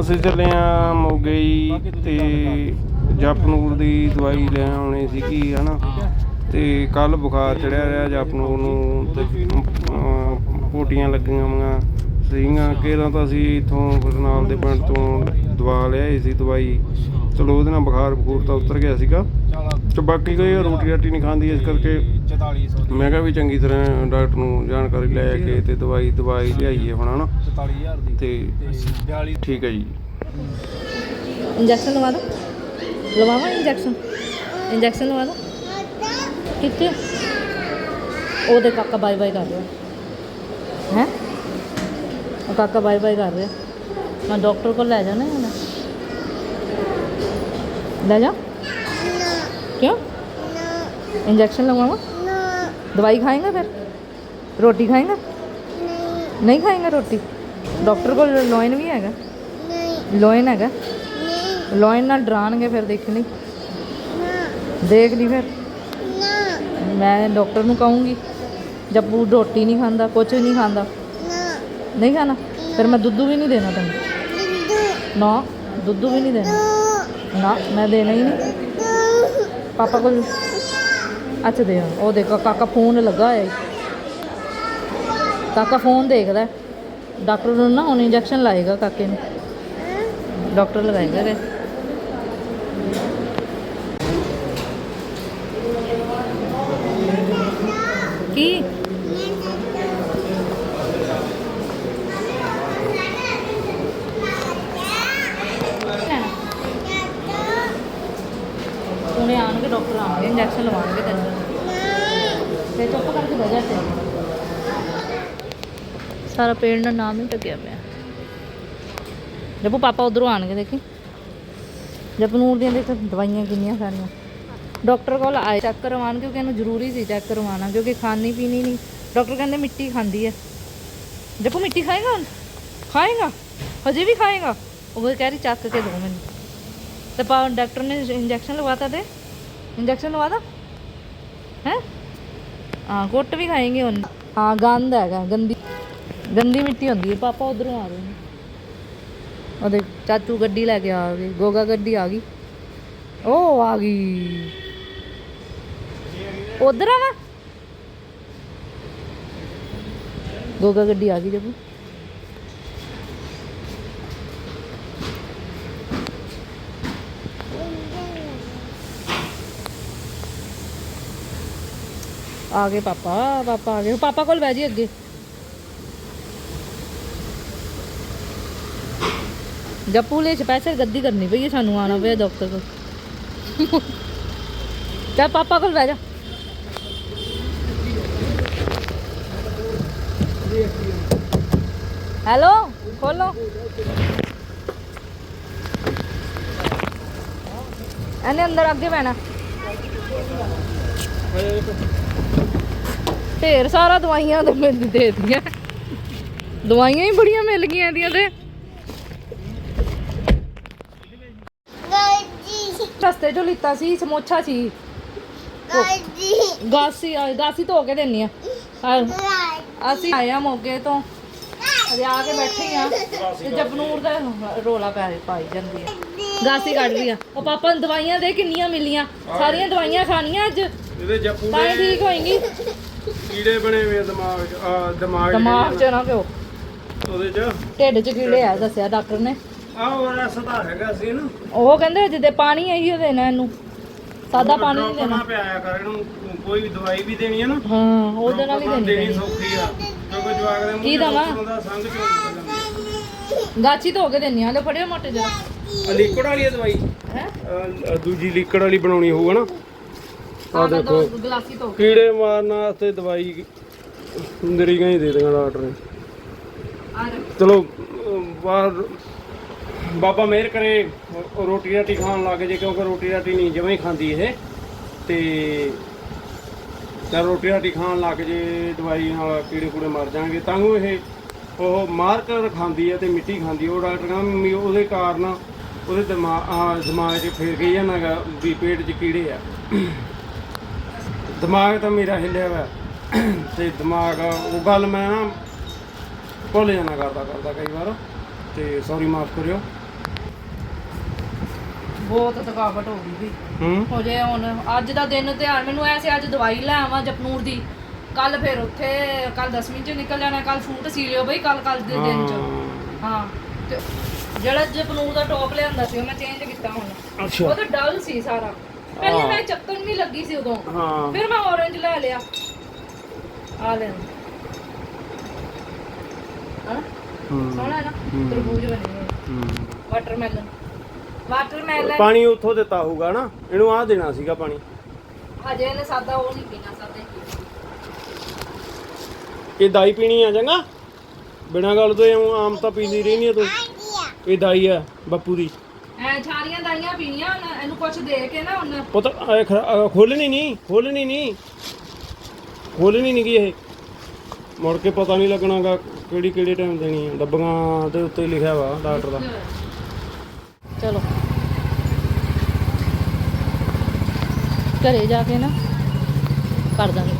ਅਸੀਂ ਚੱਲੇ ਆ ਮੋਗਈ ਤੇ ਜਪਨੂਰ ਦੀ ਦਵਾਈ ਲੈ ਆਉਣੀ ਸੀਗੀ ਹਨਾ? ਤੇ ਕੱਲ ਬੁਖਾਰ ਚੜਿਆ ਰਿਹਾ ਜਪਨੂਰ ਨੂੰ ਤੇ ਪੋਟੀਆਂ ਲੱਗੀਆਂ ਹੋਈਆਂ ਸੀਗੀਆਂ। ਕਿਹੜਾ ਤਾਂ ਅਸੀਂ ਇਥੋਂ ਬਰਨਾਲ ਦੇ ਪਿੰਡ ਤੋਂ ਦਵਾ ਲਿਆਈ ਸੀ ਦਵਾਈ। ਚਲੋ ਉਹਦੇ ਨਾਲ ਬੁਖਾਰ ਬਖੂਰ ਤਾਂ ਉਤਰ ਗਿਆ ਸੀਗਾ। ਤੇ ਬਾਕੀ ਕੋਈ ਰੋਟੀ ਰਾਟੀ ਨਹੀਂ ਖਾਂਦੀ ਇਸ ਕਰਕੇ 4400 ਮੈਂ ਕਿਹਾ ਵੀ ਚੰਗੀ ਤਰ੍ਹਾਂ ਡਾਕਟਰ ਨੂੰ ਜਾਣਕਾਰੀ ਲੈ ਕੇ ਤੇ ਦਵਾਈ ਦਵਾਈ ਲਿਆਈਏ ਹੁਣ ਹਨਾ? 44000 ਦੀ। ਤੇ ਠੀਕ ਹੈ ਜੀ। ਇੰਜੈਕਸ਼ਨ ਲਵਾ ਦੋ। ਲਵਾਵਾਂ ਇੰਜੈਕਸ਼ਨ? ਇੰਜੈਕਸ਼ਨ ਲਵਾ ਦੋ। ਕਿੱਥੇ? ਉਹਦੇ ਕਾਕਾ ਬਾਏ ਬਾਏ ਕਰ ਰਿਹਾ। ਹੈ? ਉਹ ਕਾਕਾ ਬਾਈ ਬਾਏ ਕਰ ਰਿਹਾ। ਮੈਂ ਡਾਕਟਰ ਕੋਲ ਲੈ ਜਾਣਾ ਹੈ ਲੈ ਜਾ। ਕਿਉਂ? ਇੰਜੈਕਸ਼ਨ ਲਗਵਾਵਾਂ दवाई खाएंगे फिर रोटी खाएंगे नहीं खाएंगे रोटी डॉक्टर को लोइन भी हैगा लोइन हैगा ਲੋਇਨ ਨਾਲ ਡਰਾਣਗੇ ਫਿਰ ਦੇਖਣੀ ਦੇਖ ਲਈ ਫਿਰ ਮੈਂ ਡਾਕਟਰ ਨੂੰ ਕਹੂੰਗੀ ਜੱਪੂ ਰੋਟੀ ਨਹੀਂ ਖਾਂਦਾ ਕੁਝ ਵੀ ਨਹੀਂ ਖਾਂਦਾ ਨਹੀਂ ਖਾਣਾ ਫਿਰ ਮੈਂ ਦੁੱਧ ਵੀ ਨਹੀਂ ਦੇਣਾ ਤੈਨੂੰ ਨਾ ਦੁੱਧ ਵੀ ਨਹੀਂ ਦੇਣਾ ਨਾ ਮੈਂ ਦੇਣਾ ਹੀ ਨਹੀਂ ਪਾਪਾ ਕੋਲ ਅੱਛਾ ਦੇ ਉਹ ਦੇਖੋ, ਕਾਕਾ ਫੋਨ ਲੱਗਾ ਹੋਇਆ ਕਾਕਾ ਫੋਨ ਦੇਖਦਾ ਡਾਕਟਰ ਨੂੰ ਨਾ ਹੁਣ ਇੰਜੈਕਸ਼ਨ ਲਾਏਗਾ ਕਾਕੇ ਨੂੰ। ਡਾਕਟਰ ਲਗਾਏਗਾ। ਵੇ ਕੀ ਉਹਨੇ ਆਣਗੇ ਡਾਕਟਰ ਆਣਗੇ ਇੰਜੈਕਸ਼ਨ ਲਵਾਉਣਗੇ ਤੈਨੂੰ ਤੇ ਚੁੱਪ ਕਰਕੇ ਬਹਿ ਜਾ ਤੇ ਸਾਰਾ ਪੇੜ ਨਾਲ ਨਾਮ ਹੀ ਟਕਿਆ ਪਿਆ। ਜੱਪੂ ਪਾਪਾ ਉਧਰੋਂ ਆਣਗੇ ਦੇਖੀ। ਜਪਨੂਰ ਦੀਆਂ ਦੇਖ, ਦਵਾਈਆਂ ਕਿੰਨੀਆਂ ਸਾਰੀਆਂ ਡਾਕਟਰ ਕੋਲ ਆਏ, ਚੈੱਕ ਕਰਵਾਉਣ, ਕਿਉਂਕਿ ਇਹਨੂੰ ਜ਼ਰੂਰੀ ਸੀ ਚੈੱਕ ਕਰਵਾਉਣਾ, ਕਿਉਂਕਿ ਖਾਣੀ ਪੀਣੀ ਨਹੀਂ। ਡਾਕਟਰ ਕਹਿੰਦੇ ਮਿੱਟੀ ਖਾਂਦੀ ਹੈ। ਜਪੂ ਮਿੱਟੀ ਖਾਏਗਾ ਹੁਣ? ਖਾਏਗਾ? ਹਜੇ ਵੀ ਖਾਏਗਾ? ਉਹ ਕਹਿ ਰਹੀ ਚੱਕ ਕੇ ਦੋ ਮੈਨੂੰ। ਤੇ ਪਾ, ਡਾਕਟਰ ਨੇ ਇੰਜੈਕਸ਼ਨ ਲਗਵਾਤਾ ਤੇ? ਇੰਜੈਕਸ਼ਨ ਲਵਾਦਾ ਹੈ? ਹਾਂ ਗੁੱਟ ਵੀ ਖਾਏਂਗੇ ਹੁਣ। ਹਾਂ, ਗੰਦ ਹੈਗਾ, ਗੰਦੀ ਗੰਦੀ ਮਿੱਟੀ ਹੁੰਦੀ ਹੈ ਪਾਪਾ ਉਧਰੋਂ ਆ ਰਹੇ ਨੇ ਉਹਦੇ ਚਾਚੂ ਗੱਡੀ ਲੈ ਕੇ ਆ ਗਏ ਗੋਗਾ ਗੱਡੀ ਆ ਗਈ ਉਹ ਆ ਗਈ ਉਧਰ ਆ ਵਾ ਗੋਗਾ ਗੱਡੀ ਆ ਗਈ ਜਬੂ ਆ ਗਏ ਪਾਪਾ ਪਾਪਾ ਆ ਗਏ ਪਾਪਾ ਕੋਲ ਬਹਿ ਜੀ ਅੱਗੇ ਜੱਪੂਲੇ ਸਪੈਸ਼ਲ ਗੱਦੀ ਕਰਨੀ ਪਈ ਹੈ ਸਾਨੂੰ ਆਣਾ ਪਿਆ ਡਾਕਟਰ ਕੋਲ। ਚੱਲ ਪਾਪਾ ਕੋਲ ਬਹਿ ਜਾ। ਹੈਲੋ, ਖੋਲੋ। ਇਹਨੇ ਅੰਦਰ ਅੱਗੇ ਬਹਿਣਾ। ਢੇਰ ਸਾਰਾ ਦਵਾਈਆਂ ਤੇ ਮੈਨੂੰ ਦੇ ਦਿੱਤੀਆਂ। ਦਵਾਈਆਂ ਹੀ ਬੜੀਆਂ ਮਿਲ ਗਈਆਂ ਇਹਦੀਆਂ ਤੇ। ਰਸਤੇ ਚੋਂ ਲਿੱਤਾ ਸੀ ਸਮੋਸਾ ਸੀ। ਗਾਸੀ ਆ, ਗਾਸੀ ਧੋ ਕੇ ਦਿੰਨੀ ਆ। ਅਸੀਂ ਆਇਆ ਮੋਗੇ ਤੋਂ। ਅਜੇ ਆ ਕੇ ਬੈਠੇ ਆ। ਤੇ ਜਪਨੂਰ ਦਾ ਰੋਲਾ ਪੈ ਪਾਈ ਜਾਂਦੀ ਆ। ਗਾਸੀ ਕੱਢ ਰਹੀ ਆ। ਉਹ ਪਾਪਾ ਨੂੰ ਦਵਾਈਆਂ ਦੇ ਕਿੰਨੀਆਂ ਮਿਲੀਆਂ? ਸਾਰੀਆਂ ਦਵਾਈਆਂ ਖਾਣੀਆਂ ਅੱਜ? ਇਹਦੇ ਜੱਪੂ ਤਾਂ ਹੀ ਠੀਕ ਹੋਏਗੀ। ਕੀੜੇ ਬਣੇ ਹੋਏ ਦਿਮਾਗ 'ਚ ਦਿਮਾਗ 'ਚ। ਦਿਮਾਗ 'ਚ ਨਾ ਪਿਓ। ਉਹਦੇ 'ਚ? ਢਿੱਡ 'ਚ ਕੀੜੇ ਆ ਦੱਸਿਆ ਡਾਕਟਰ ਨੇ। ਆ ਉਹ ਰਸਤਾ ਹੈਗਾ ਸੀ ਨਾ। ਉਹ ਕਹਿੰਦੇ ਜਿੱਦੇ ਪਾਣੀ ਆਈ ਉਹ ਦੇਣਾ ਇਹਨੂੰ। ਸਾਦਾ ਪਾਣੀ ਨਹੀਂ ਦੇਣਾ। ਨਾ ਪਿਆਇਆ ਕਰ ਇਹਨੂੰ ਕੋਈ ਵੀ ਦਵਾਈ ਵੀ ਦੇਣੀ ਹੈ ਨਾ। ਹਾਂ ਉਹਦੇ ਨਾਲ ਹੀ ਡਾਕਟਰ ਦੇਣੀ ਦੇਣੀ ਪੈਣੀ। ਸੌਖੀ ਆ। ਕਿਉਂਕਿ ਜਵਾਕ ਦੇ ਮੂੰਹ ਕੀ ਦਵਾਂ? ਦਾ ਸੰਗ ਚੋਂ ਨਿਕਲ ਜਾਂਦੀ। ਗਾਚੀ ਧੋ ਕੇ ਦੇਣੀ ਆ ਲੈ ਫੜਿਓ ਮੋਟੇ ਜਰਾ ਆ ਲਿਕਵਿਡ ਵਾਲੀ ਆ ਦਵਾਈ। ਹੈ? ਆਹ ਦੂਜੀ ਲਿਕਵਿਡ ਵਾਲੀ ਬਣਾਉਣੀ ਹੋਊਗਾ ਨਾ। ਆ ਦੇਖੋ ਗਲਾਸੀ ਧੋ ਕੇ। ਕੀੜੇ ਮਾਰਨ ਵਾਸਤੇ ਦਵਾਈ ਨਰੀਆਂ ਹੀ ਦੇ ਦੇਗਾ ਡਾਕਟਰ ਨੇ। ਆ ਜਾ ਚਲੋ ਅਮ, ਬਾਹਰ ਬਾਬਾ ਮਿਹਰ ਕਰੇ ਰੋਟੀ ਰਾਟੀ ਖਾਣ ਲੱਗ ਜੇ, ਕਿਉਂਕਿ ਰੋਟੀ ਰਾਟੀ ਨਹੀਂ, ਜਮਾਂ ਹੀ ਖਾਂਦੀ ਇਹ। ਤੇ ਤਾਂ ਰੋਟੀ ਰਾਟੀ ਖਾਣ ਲੱਗ ਜੇ, ਦਵਾਈ ਨਾਲ ਕੀੜੇ ਕੂੜੇ ਮਰ ਜਾਣਗੇ, ਤਾਂ ਉਹ ਇਹ, ਉਹ ਮਾਰਕਰ ਖਾਂਦੀ ਹੈ ਤੇ ਮਿੱਟੀ ਖਾਂਦੀ ਉਹ ਡਾਕਟਰ ਕਹਿੰਦਾ ਉਹਦੇ ਕਾਰਨ ਉਹਦੇ ਦਿਮਾਗ ਦਿਮਾਗ 'ਚ ਫੇਰ ਗਈ ਜਾਣਾਗਾ ਵੀ ਪੇਟ 'ਚ ਕੀੜੇ ਆ। ਦਿਮਾਗ ਤਾਂ ਮੇਰਾ ਹਿੱਲਿਆ ਵਾ ਤੇ ਦਿਮਾਗ, ਉਹ ਗੱਲ ਮੈਂ ਨਾ ਭੁੱਲ ਜਾਣਾ ਕਰਦਾ ਕਰਦਾ ਕਈ ਵਾਰ। ਤੇ ਸੌਰੀ ਮਾਫ ਕਰਿਓ। ਬਹੁਤ ਥਕਾਵਟ ਹੋ ਗਈ ਵੀ ਹੂੰ। ਹੋ ਜੇ ਹੁਣ ਅੱਜ ਦਾ ਦਿਨ ਧਿਆਨ ਮੈਨੂੰ ਐ ਸੀ ਅੱਜ ਦਵਾਈ ਲੈ ਆਵਾਂ ਜਪਨੂਰ ਦੀ। ਕੱਲ ਫਿਰ ਉੱਥੇ ਕੱਲ 10ਵੀਂ ਚ ਨਿਕਲ ਜਾਣਾ ਕੱਲ ਸੂਟ ਸੀ ਲਿਓ ਬਈ ਕੱਲ ਕੱਲ ਦੇ ਦਿਨ ਚ। ਹਾਂ। ਤੇ ਜਿਹੜਾ ਜਪਨੂਰ ਦਾ ਟੌਪ ਲਿਆਂਦਾ ਸੀ ਉਹ ਮੈਂ ਚੇਂਜ ਕੀਤਾ ਹੁਣ। ਅੱਛਾ। ਉਹ ਤਾਂ ਡਲ ਸੀ ਸਾਰਾ। ਪਹਿਲੇ ਮੈਂ ਚੱਕਣ ਨਹੀਂ ਲੱਗੀ ਸੀ ਉਦੋਂ। ਹਾਂ। ਫਿਰ ਮੈਂ orange ਲੈ ਲਿਆ। ਆ ਲੈ। ਹਾਂ? ਹੂੰ। ਸੋਹਣਾ ਨਾ? ਤਰਬੂਜ ਬਣੇ ਹੋਏ। ਹੂੰ। Watermelon watermelon. ਪਾਣੀ ਉੱਥੋਂ ਦਿੱਤਾ ਹੋਊਗਾ ਨਾ ਇਹਨੂੰ ਆ ਦੇਣਾ ਸੀਗਾ ਪਾਣੀ। ਹਜੇ ਇਹਨੇ ਸਾਦਾ ਉਹ ਨਹੀਂ ਪੀਣਾ ਸਾਦਾ ਹੀ ਪੀਣਾ। ਇਹ ਦਾਈ ਪੀਣੀ ਆ ਚੰਗਾ? ਬਿਨਾਂ ਗੱਲ ਤੋਂ ਇਉਂ ਆਮ ਤਾਂ ਪੀਂਦੀ ਰਹਿਣੀ ਆ ਤੂੰ। ਇਹ ਦਾਈ ਆ ਬੱਪੂ ਦੀ। ਐ ਛਾਰੀਆਂ ਦਾਈਆਂ ਪੀਣੀਆਂ ਹੁਣ ਇਹਨੂੰ ਕੁਛ ਦੇ ਕੇ ਨਾ ਹੁਣ। ਪੁੱਤ ਇਹ ਅਹ ਖੋਲਣੀ ਨਹੀਂ ਖੋਲਣੀ ਨਹੀਂ। ਖੋਲਣੀ ਨਹੀਂ ਗੀ ਇਹ। ਮੁੜ ਕੇ ਪਤਾ ਨਹੀਂ ਲੱਗਣਾਗਾ ਕਿਹੜੀ ਕਿਹੜੇ ਟਾਈਮ ਦੇਣੀ ਆ। ਡੱਬੀਆਂ ਦੇ ਉੱਤੇ ਲਿਖਿਆ ਵਾ ਡਾਕਟਰ ਦਾ। ਚਲੋ। ਘਰੇ ਜਾ ਕੇ ਨਾ ਕਰ ਦਾਂਗੇ।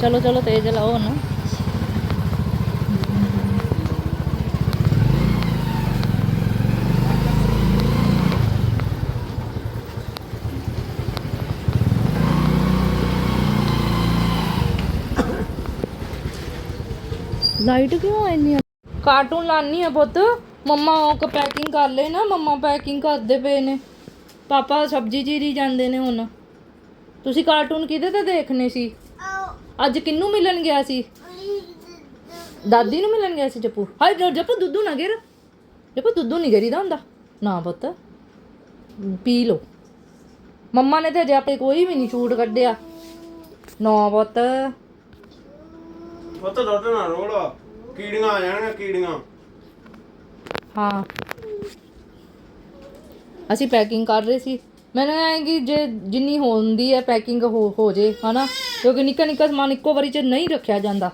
ਚਲੋ ਚਲੋ ਤੇਜ਼ ਲਾਓ ਹੁਣ। ਲਾਈਟ ਕਿਉਂ ਇੰਨੀ ਆ? ਕਾਰਟੂਨ ਲਾਨੀ ਆ ਪੁੱਤ। ਮੰਮਾ ਉਹ ਪੈਕਿੰਗ ਕਰ ਲੈ ਨਾ ਮੰਮਾ ਪੈਕਿੰਗ ਕਰਦੇ ਪਏ ਨੇ। ਪਾਪਾ ਸਬਜ਼ੀ ਚੀਰੀ ਜਾਂਦੇ ਨੇ ਹੁਣ। ਤੁਸੀਂ ਕਾਰਟੂਨ ਕਿਹਦੇ ਤੇ ਦੇਖਣੇ ਸੀ? ਅੱਜ ਕਿੰਨੂੰ ਮਿਲਣ ਗਿਆ ਸੀ? ਦਾਦੀ ਨੂੰ ਮਿਲਣ ਗਿਆ ਸੀ ਜੱਪੂ। ਹਾਏ ਜੱਪੂ ਦੁੱਧੂ ਨਾ ਗਿਰ। ਜੱਪੂ ਦੁੱਧੂ ਨਹੀਂ ਗਿਰੀਦਾ ਹੁੰਦਾ। ਨਾ ਪੁੱਤ ਪੀ ਲੋ ਮੰਮਾ ਨੇ ਤੇ ਅਜੇ ਆਪੇ ਕੋਈ ਵੀ ਨਹੀਂ ਛੂਟ ਕੱਢਿਆ। ਨਾ ਪੁੱਤ। ਪੁੱਤ ਦੁੱਧ ਨਾ ਰੋੜ। ਕੀੜੀਆਂ ਆ ਜਾਣਗੀਆਂ ਕੀੜੀਆਂ। ਹਾਂ। ਅਸੀਂ ਪੈਕਿੰਗ ਕਰ ਰਹੇ ਸੀ। ਮੈਨੂੰ ਐਂ ਕਿ ਜੇ ਜਿੰਨੀ ਹੁੰਦੀ ਹੈ ਪੈਕਿੰਗ ਹੋ ਹੋ ਜੇ, ਹਨਾ? ਕਿਉਂਕਿ ਨਿੱਕਾ ਨਿੱਕਾ ਸਮਾਨ ਇੱਕੋ ਵਾਰੀ ਚ ਨਹੀਂ ਰੱਖਿਆ ਜਾਂਦਾ।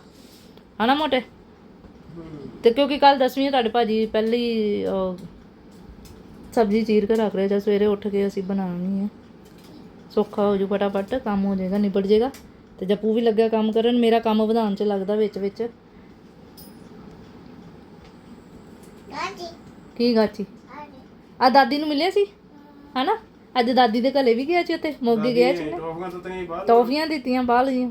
ਹਨਾ ਮੋਟੇ? ਤੇ ਕਿਉਂਕਿ ਕੱਲ ਦਸਵੀਂ ਹੈ ਤੁਹਾਡੇ ਭਾਜੀ ਪਹਿਲੀ ਸਬਜ਼ੀ ਚੀਰ ਕੇ ਰੱਖ ਰਹੇ ਜਾਂ ਸਵੇਰੇ ਉੱਠ ਕੇ ਅਸੀਂ ਬਣਾਉਣੀ ਹੈ ਸੌਖਾ ਹੋ ਜੂ ਫਟਾਫਟ, ਕੰਮ ਹੋ ਜਾਏਗਾ, ਨਿਬੜ ਜਾਏਗਾ। ਤੇ ਜੱਪੂ ਵੀ ਲੱਗਿਆ ਕੰਮ ਕਰਨ, ਮੇਰਾ ਕੰਮ ਵਧਾਉਣ ਚ ਲੱਗਦਾ ਵਿੱਚ ਵਿੱਚ। ਕੀ ਗਾਚੀ ਆ ਦਾਦੀ ਨੂੰ ਮਿਲਿਆ ਸੀ? ਹਨਾ? ਅੱਜ ਦਾਦੀ ਦੇ ਘਰੇ ਵੀ ਗਿਆ ਸੀ ਉੱਥੇ ਮੋਗੇ ਗਿਆ ਸੀ ਟੋਫੀਆਂ ਦਿੱਤੀਆਂ ਹੀ ਬਾਹਰ। ਟੌਫੀਆਂ ਦਿੱਤੀਆਂ ਬਾਹਰ ਦੀਆਂ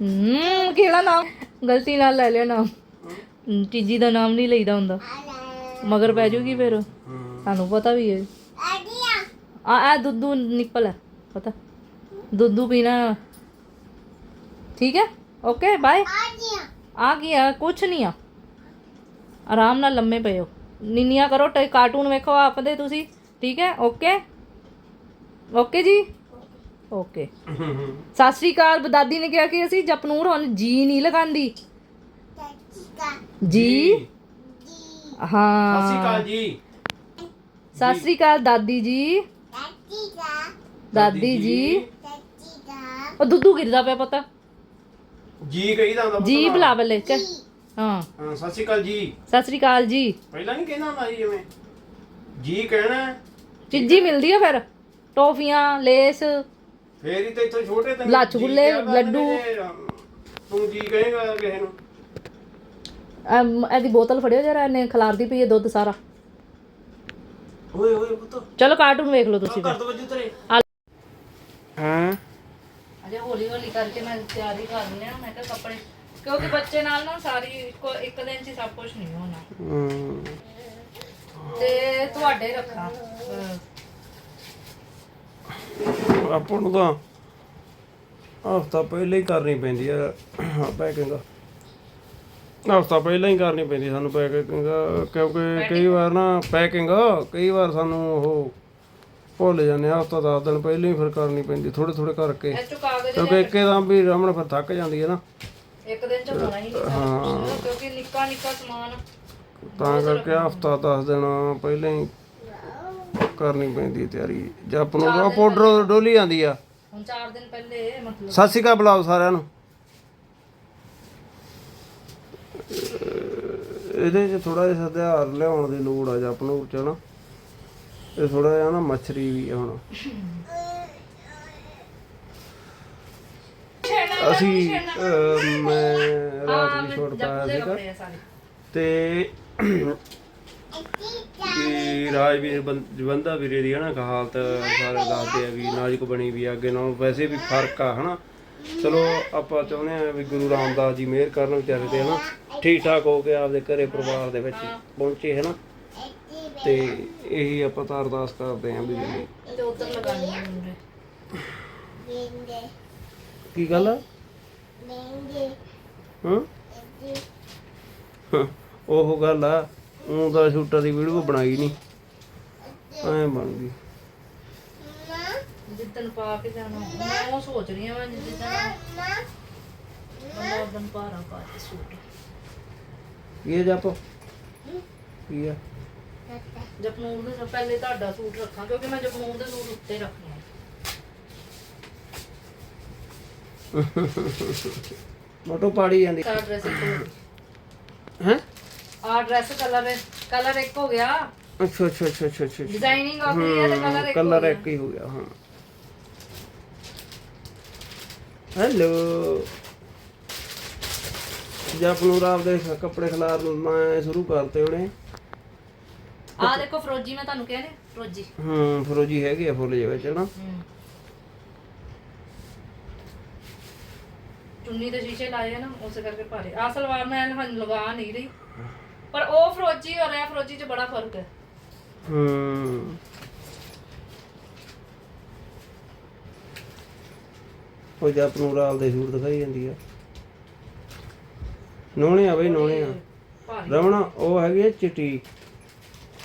ਹੂੰ ਕਿਹੜਾ ਨਾਮ? ਗਲਤੀ ਨਾਲ ਲੈ ਲਿਆ ਨਾਮ। ਚੀਜੀ ਦਾ ਨਾਮ ਨਹੀਂ ਲਈਦਾ ਹੁੰਦਾ। ਮਗਰ ਪੈ ਜੂਗੀ ਫਿਰ। ਤੁਹਾਨੂੰ ਪਤਾ ਵੀ ਹੈ। ਆ ਆ ਦੁੱਧੂ ਨਿੱਪਲ ਹੈ ਪਤਾ। ਦੁੱਧੂ ਪੀਣਾ। ਠੀਕ ਹੈ? Okay bye. ਆ ਗਿਆ ਕੁਛ ਨਹੀਂ ਆ। ਆਰਾਮ ਨਾਲ ਲੰਮੇ ਪਏ ਹੋ। ਨਿੰਨੀਆਂ ਕਰੋ ਟੇ ਕਾਰਟੂਨ ਵੇਖੋ ਆਪਦੇ ਤੁਸੀਂ। ਠੀਕ ਹੈ? ਓਕੇ ਓਕੇ ਜੀ? ਓਕੇ ਸਤਿ ਸ਼੍ਰੀ ਅਕਾਲ ਦਾਦੀ ਨੇ ਕਿਹਾ ਕਿ ਅਸੀਂ ਜਪਨੂਰ ਹੁਣ ਜੀ ਨਹੀਂ ਲਗਾਉਂਦੀ ਜੀ। ਹਾਂ। ਸਤਿ ਸ਼੍ਰੀ ਅਕਾਲ ਜੀ। ਸਤਿ ਸ਼੍ਰੀ ਅਕਾਲ ਦਾਦੀ ਜੀ। ਦਾਦੀ ਜੀ। ਉਹ ਦੁੱਧੂ ਗਿਰਦਾ ਪਿਆ ਪਤਾ। ਜੀ ਕਹੀਦਾ ਹੁੰਦਾ ਜੀ। ਬੁਲਾ ਬੱਲੇ ਚ ਹਾਂ। ਹਾਂ ਸਤਿ ਸ਼੍ਰੀ ਅਕਾਲ ਜੀ। ਸਤਿ ਸ਼੍ਰੀ ਅਕਾਲ ਜੀ। ਪਹਿਲਾਂ ਨਹੀਂ ਕਹਿੰਦਾ ਹੁੰਦਾ ਜੀ ਜਿਵੇਂ? ਜੀ ਕਹਿਣਾ ਹੈ, ਚੀਜ਼ੀ ਮਿਲਦੀ ਆ ਫਿਰ? ਟੋਫੀਆਂ ਲੇਸ। ਫੇਰ ਹੀ ਤੇ ਇੱਥੋਂ ਛੋਟੇ ਤੇ ਲੱਛਗੁੱਲੇ, ਲੱਡੂ। ਤੂੰ ਜੀ ਕਹੇਗਾ ਕਿਸੇ ਨੂੰ। ਅਮ, ਇਹਦੀ ਬੋਤਲ ਫੜਿਓ ਜਰਾ ਇਹਨੇ ਖਲਾਰਦੀ ਪਈ ਹੈ ਦੁੱਧ ਸਾਰਾ। ਓਏ ਓਏ ਪੁੱਤ। ਚਲੋ ਕਾਰਟੂਨ ਵੇਖ ਲਓ ਤੁਸੀਂ ਕਰ ਦੋ ਵੱਜੂ ਤੇਰੇ। ਆ- ਹਾਂ। ਅਜੇ ਹੌਲੀ ਹੌਲੀ ਕਰਕੇ ਮੈਂ ਤਿਆਰੀ ਕਰ ਲਿਆ ਮੈਂ ਕਿਹਾ ਕੱਪੜੇ ਕਿਉਂਕਿ ਬੱਚੇ ਨਾਲ ਨਾ ਸਾਰੀ ਇੱਕੋ- ਇੱਕ ਦਿਨ 'ਚ ਹੀ ਸਭ ਕੁਝ ਨਹੀਂ ਹੋਣਾ। ਹਮ, ਤੇ ਤੁਹਾਡੇ ਰੱਖਾਂ। ਅਹ, ਆਪਾਂ ਨੂੰ ਤਾਂ ਹਫਤਾ ਪਹਿਲਾਂ ਹੀ ਕਰਨੀ ਪੈਂਦੀ ਆ। ਪੈਕਿੰਗ ਹਫਤਾ ਪਹਿਲਾਂ ਹੀ ਕਰਨੀ ਪੈਂਦੀ ਸਾਨੂੰ ਪੈਕਿੰਗ ਕਿਉਂਕਿ ਕਈ ਵਾਰ ਨਾ ਪੈਕਿੰਗ ਕਈ ਵਾਰ ਸਾਨੂੰ ਉਹ ਭੁੱਲ ਜਾਂਦੇ ਆ ਹਫਤਾ 10 ਦਿਨ ਪਹਿਲਾਂ ਹੀ ਫਿਰ ਕਰਨੀ ਪੈਂਦੀ ਥੋੜੇ ਥੋੜੇ ਕਰਕੇ। ਇਹ ਕਿਉਂਕਿ ਇੱਕੇ ਦਮ ਵੀ ਰਮਣ ਫਿਰ ਥੱਕ ਜਾਂਦੀ ਹੈ ਨਾ। ਇੱਕ ਦਿਨ 'ਚ ਹੋਣਾ ਹੀ ਨਹੀਂ ਸਾਰਾ ਕੁਛ, ਕਿਉਂਕਿ ਨਿੱਕਾ ਨਿੱਕਾ ਸਮਾਨ ਤਾਂ ਕਰਕੇ ਹਫਤਾ 10 ਦਿਨ ਪਹਿਲਾਂ ਹੀ ਕਰਨੀ ਪੈਂਦੀ ਹੈ ਤਿਆਰੀ। ਜਾਂ ਆਪ ਨੂੰ ਉਹ ਪਾਊਡਰ ਡੋਲੀ ਜਾਂਦੀ ਆ। ਹੁਣ 4 ਦਿਨ ਪਹਿਲੇ ਮਤਲਬ ਸਤਿ ਸ਼੍ਰੀ ਅਕਾਲ ਬੁਲਾਓ ਸਾਰਿਆਂ ਨੂੰ। ਇਹਦੇ 'ਚ ਥੋੜਾ ਜਿਹਾ ਸੁਧਾਰ ਲਿਆਉਣ ਦੀ ਲੋੜ ਆ ਜਪ ਨੂੰ ਚ ਨਾ। ਇਹ ਥੋੜਾ ਜਿਹਾ ਨਾ ਮੱਛਰੀ ਵੀ ਆ ਹੁਣ। ਅਸੀਂ ਅਹ, ਮੈਂ ਰਾਤ ਵੀ ਛੋਟ ਪਾਇਆ ਦੇ ਸੀਗਾ। ਤੇ ਕਿ ਰਾਜਵੀਰ ਬੰ- ਜਵੰਦਾ ਵੀਰੇ ਦੀ ਹਨਾ ਹਾਲਤ ਸਾਰੇ ਦੱਸਦੇ ਆ ਵੀ ਨਾਜ਼ੁਕ ਬਣੀ ਵੀ ਆ, ਅੱਗੇ ਨਾਲੋਂ ਵੈਸੇ ਵੀ ਫ਼ਰਕ ਆ ਹਨਾ। ਚਲੋ ਆਪਾਂ ਚਾਹੁੰਦੇ ਆ ਵੀ ਗੁਰੂ ਰਾਮਦਾਸ ਜੀ ਮਿਹਰ ਕਰਨ ਵਿਚਾਰੇ ਤੇ ਹਨਾ। ਠੀਕ ਠਾਕ ਹੋ ਕੇ ਆਪਦੇ ਘਰੇ ਪਰਿਵਾਰ ਦੇ ਵਿੱਚ ਪਹੁੰਚੇ ਹਨਾ। ਤੇ ਇਹੀ ਆਪਾਂ ਤਾਂ ਅਰਦਾਸ ਕਰਦੇ ਆਂ ਵੀ ਜੀ ਤੇ ਉੱਧਰ ਲਗਾਣੀ ਹੈ ਮੁੰਡੇ। ਕੀ ਗੱਲ ਆ? ਹਾਂ? ਉਹ ਗੱਲ ਆ ਉਹ ਦਾ ਸ਼ੂਟਾਂ ਦੀ ਵੀਡੀਓ ਬਣਾਈ ਨਹੀਂ ਐ ਬਣ ਗਈ। ਜਿੱਦਣ ਪਾ ਕੇ ਜਾਣਾ ਮੈਂ ਉਹ ਸੋਚ ਰਹੀ ਹਾਂ ਮੈਂ ਜਿੱਦਣ ਬੰਦਾ ਉਦੋਂ ਪਾਰਾ ਪਾ ਕੇ ਸੂਟ। ਕੀ ਹੈ ਜਪ? ਕੀ ਆ? ਜਪਨੂਰ ਦੇ ਪਹਿਲੇ ਤੁਹਾਡਾ ਸੂਟ ਰੱਖਾਂ ਕਿਉਂਕਿ ਮੈਂ ਜਪਨੂਰ ਦੇ ਸੂਟ ਉੱਤੇ ਰੱਖਣੇ ਮੋਟੋ ਪਾੜੀ ਜਾਂਦੀ। ਆ ਡਰੈਸ ਹੈ? ਆ ਡਰੈਸ ਕਲਰ ਕਲਰ ਇੱਕ ਹੋ ਗਿਆ। ਅੱਛਾ ਅੱਛਾ ਅੱਛਾ ਅੱਛਾ ਅੱਛਾ ਡਿਜ਼ਾਈਨਿੰਗ ਆ ਗਈ ਹੈ ਤੇ ਕਲਰ ਇੱਕ ਕਲਰ ਹੋ ਇੱਕ ਹੀ ਹੋ ਗਿਆ ਹਾਂ। ਹੈਲੋ ਜਪ ਨੂੰ ਰਾਮ ਦੇ ਕੱਪੜੇ ਖਿਲਾਰ ਮੈਂ ਸ਼ੁਰੂ ਕਰਤੇ ਉਹਨੇ ਗਿਆ। ਆ ਦੇਖੋ ਫਰੋਜੀ ਮੈਂ ਤੁਹਾਨੂੰ ਕਹਿੰਦੇ ਫਰੋਜੀ। ਹੂੰ ਫਰੋਜੀ ਹੈਗੇ ਆ ਫੁੱਲ ਜਿਹੇ ਵਿੱਚ ਹੂੰ। ਚੁੰਨੀ ਦੇ ਸ਼ੀਸ਼ੇ ਲਾਏ ਆ ਨਾ ਉਸੇ ਕਰਕੇ ਭਾਰੇ। ਆ ਸਲਵਾਰ ਮੈਂ ਹਾਂ ਲਗਾ ਨਹੀਂ ਰਹੀ। ਪਰ ਉਹ ਫਰੋਜੀ ਔਰ ਇਹ ਫਰੋਜੀ 'ਚ ਬੜਾ ਫ਼ਰਕ ਹੈ। ਹੂੰ। ਉਹ ਜਪ ਨੂੰ ਰਾਮ ਦੇ ਸੂਟ ਦਿਖਾਈ ਜਾਂਦੀ ਆ। ਨੋਣੇ ਆ ਬਈ ਨੋਣੇ ਆ। ਭਾਰੀ। ਰਮਣਾ ਉਹ ਹੈਗੀ ਆ ਚਿੱਟੀ।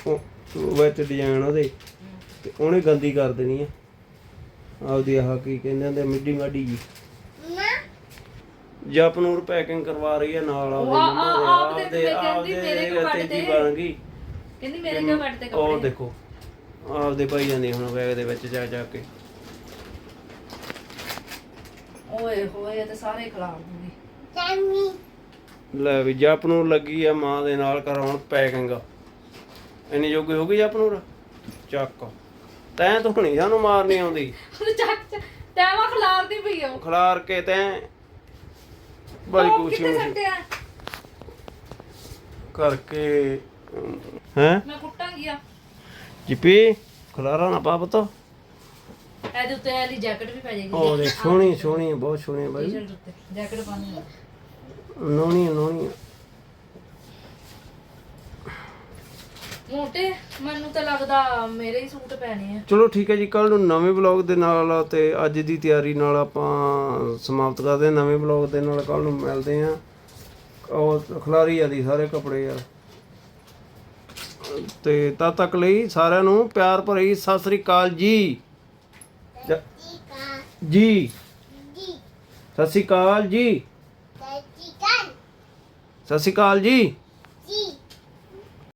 ਉਹ ਉਹ ਵਿੱਚ ਡਿਜ਼ਾਈਨ ਉਹਦੇ। ਤੇ ਉਹਨੇ ਗੰਦੀ ਕਰ ਦੇਣੀ ਆ। ਆਪਦੀ ਆਹ ਕੀ ਕਹਿੰਦੇ ਹੁੰਦੇ ਆ, ਮਿੱਡੀ ਮਾਡੀ ਜੀ। ਜਪਨੂਰ ਪੈਕਿੰਗ ਕਰਵਾ ਰਹੀ ਹੈ ਨਾਲ ਉਹ ਆ- ਆ- ਆਪ ਦੇ ਆਪਦੇ ਕਹਿੰਦੀ ਮੇਰੇ ਕੱਟ ਤੇਜ਼ੀ ਦੇ? ਬਣ ਗਈ? ਕਹਿੰਦੀ ਮੇਰੇ ਕਿਉਂ ਕੱਟ ਤੇ ਉਹ ਕੱਪੜੇ। ਦੇਖੋ ਆਪਦੇ ਭਾਈ ਜਾਂਦੇ ਹੁਣ ਬੈਗ ਦੇ ਵਿੱਚ ਜਾ ਜਾ ਕੇ। ਓਏ ਹੋਏ ਇਹ ਤੇ ਸਾਰੇ ਖਿਲਾਰ ਦੂੰਗੀ ਲੈ ਵੀ ਜਪਨੂਰ ਲੱਗੀ ਆ ਮਾਂ ਦੇ ਨਾਲ ਕਰਾਉਣ ਪੈਕਿੰਗ ਇੰਨੀ ਜੋਗੀ ਹੋ ਗਈ ਜਪਨੂਰ? ਚੱਕ। ਤੈਂ ਤਾਂ ਹੁਣੀ ਸਾਨੂੰ ਮਾਰਨੀ ਆਉਂਦੀ। ਉਹ ਚੱਕ। ਟੈਵਾ ਖਿਲਾਰਦੀ ਪਈ ਉਹ ਖਲਾਰ ਕੇ ਤੈਂ ਬੜੀ ਉਹ ਕੁਛ ਕਿੱਥੇ ਸੱਟਿਆ ਕਰਕੇ ਹੈ? ਮੈਂ ਕੁੱਟਾਂਗੀ ਆ। ਜਿੱਪੀ ਖਲਾਰਾ ਨਾ ਪਾ ਪਤਾ। ਇਹਦੇ ਉੱਤੇ ਇਹ ਵਾਲੀ ਜੈਕਟ ਵੀ ਪੈ ਜਾਏਗੀ। ਉਹ ਦੇਖ ਸੋਹਣੀ ਸੋਹਣੀ ਬਹੁਤ ਸੋਹਣੀ ਬਾਈ। ਟੀ-ਸ਼ਰਟ ਉੱਤੇ ਜੈਕਟ ਪਾਣੀ ਆ। ਨੋਣੀ ਨੋਣੀ ਮੋਟੇ ਮੈਨੂੰ ਤਾਂ ਲੱਗਦਾ ਮੇਰੇ ਹੀ ਸੂਟ ਪੈਣੇ ਆ। ਚਲੋ ਠੀਕ ਹੈ ਜੀ ਕੱਲ ਨੂੰ ਨਵੇਂ ਵਲੌਗ ਦੇ ਨਾਲ ਤੇ ਅੱਜ ਦੀ ਤਿਆਰੀ ਨਾਲ ਆਪਾਂ ਸਮਾਪਤ ਕਰਦੇ ਹਾਂ। ਨਵੇਂ ਵਲੌਗ ਦੇ ਨਾਲ ਕੱਲ ਨੂੰ ਮਿਲਦੇ ਹਾਂ। ਉਹ ਖਲਾਰੀ ਜਾਂਦੀ ਸਾਰੇ ਕੱਪੜੇ ਯਾਰ ਤੇ ਤਦ ਤੱਕ ਲਈ ਸਾਰਿਆਂ ਨੂੰ ਪਿਆਰ ਭਰੀ ਸਤਿ ਸ੍ਰੀ ਅਕਾਲ ਜੀ। ਜ- ਜੀ। ਸਤਿ ਸ੍ਰੀ ਅਕਾਲ ਜੀ। ਸਤਿ ਸ੍ਰੀ ਅਕਾਲ ਜੀ। ਜੀ।